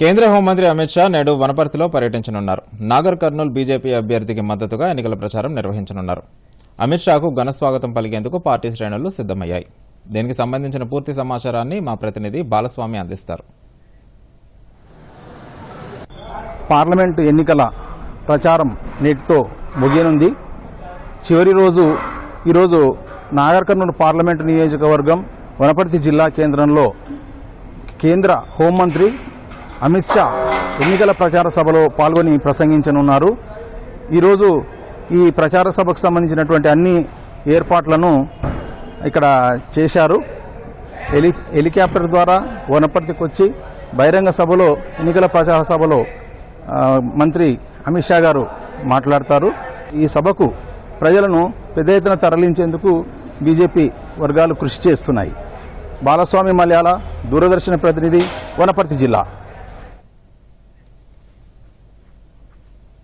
కేంద్ర హోంమంత్రి అమిత్ షా నేడు వనపర్తిలో పర్యటించనున్నారు. నాగర్ కర్నూలు బీజేపీ అభ్యర్థికి మద్దతుగా ఎన్నికల ప్రచారం నిర్వహించనున్నారు. అమిత్ షాకు ఘన స్వాగతం పలికేందుకు పార్టీ శ్రేణులు సిద్ధమయ్యాయి. దీనికి సంబంధించిన పూర్తి సమాచారాన్ని మా ప్రతినిధి బాలస్వామి అందిస్తారు. పార్లమెంటు ఎన్నికల ప్రచారం నేటితో ముగియనుంది. చివరి రోజు ఈరోజు నాగర్ కర్నూలు పార్లమెంటు నియోజకవర్గం వనపర్తి జిల్లా కేంద్రంలో కేంద్ర హోంమంత్రి అమిత్ షా ఎన్నికల ప్రచార సభలో పాల్గొని ప్రసంగించనున్నారు. ఈరోజు ఈ ప్రచార సభకు సంబంధించినటువంటి అన్ని ఏర్పాట్లను ఇక్కడ చేశారు. హెలి హెలికాప్టర్ ద్వారా వనపర్తికి వచ్చి బహిరంగ సభలో ఎన్నికల ప్రచార సభలో మంత్రి అమిత్ షా గారు మాట్లాడతారు. ఈ సభకు ప్రజలను పెద్ద ఎత్తున తరలించేందుకు బీజేపీ వర్గాలు కృషి చేస్తున్నాయి. బాలస్వామి మలయాళ దూరదర్శన ప్రతినిధి వనపర్తి జిల్లా.